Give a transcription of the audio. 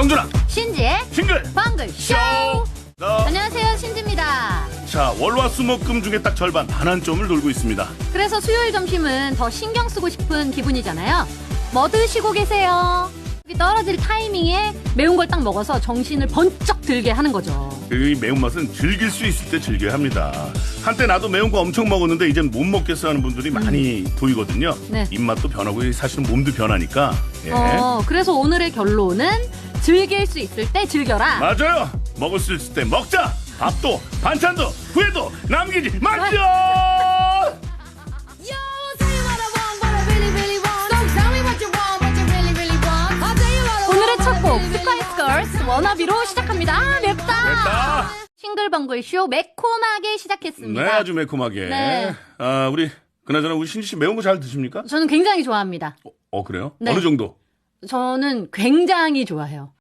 정준아 신지의 싱글 방글 쇼. 어, 안녕하세요, 신지입니다. 자 월화수목금 중에 딱 절반 반환점을 돌고 있습니다 그래서 수요일 점심은 더 신경 쓰고 싶은 기분이잖아요. 뭐 드시고 계세요? 떨어질 타이밍에 매운 걸 딱 먹어서 정신을 번쩍 들게 하는 거죠. 이 매운맛은 즐길 수 있을 때 즐겨야 합니다 한때 나도 매운 거 엄청 먹었는데 이젠 못 먹겠어 하는 분들이 많이 보이거든요 네. 입맛도 변하고 사실은 몸도 변하니까 예. 어, 그래서 오늘의 결론은 즐길 수 있을 때 즐겨라. 맞아요 먹을 수 있을 때 먹자 밥도 반찬도 후회도 남기지 말자 Yo, tell you what I want, what I really, really want. So tell me what you want, what you really, really want. I'll tell you what I 오늘의 want, 첫 what I 곡 really, really 스카이스 걸스 워너비로 시작합니다. 아, 맵다. 됐다 싱글벙글 쇼 매콤하게 시작했습니다. 네 아주 매콤하게 네. 아 우리 그나저나 우리 신지 씨 매운 거 잘 드십니까? 저는 굉장히 좋아합니다. 어 그래요? 네. 어느 정도? 저는 굉장히 좋아해요.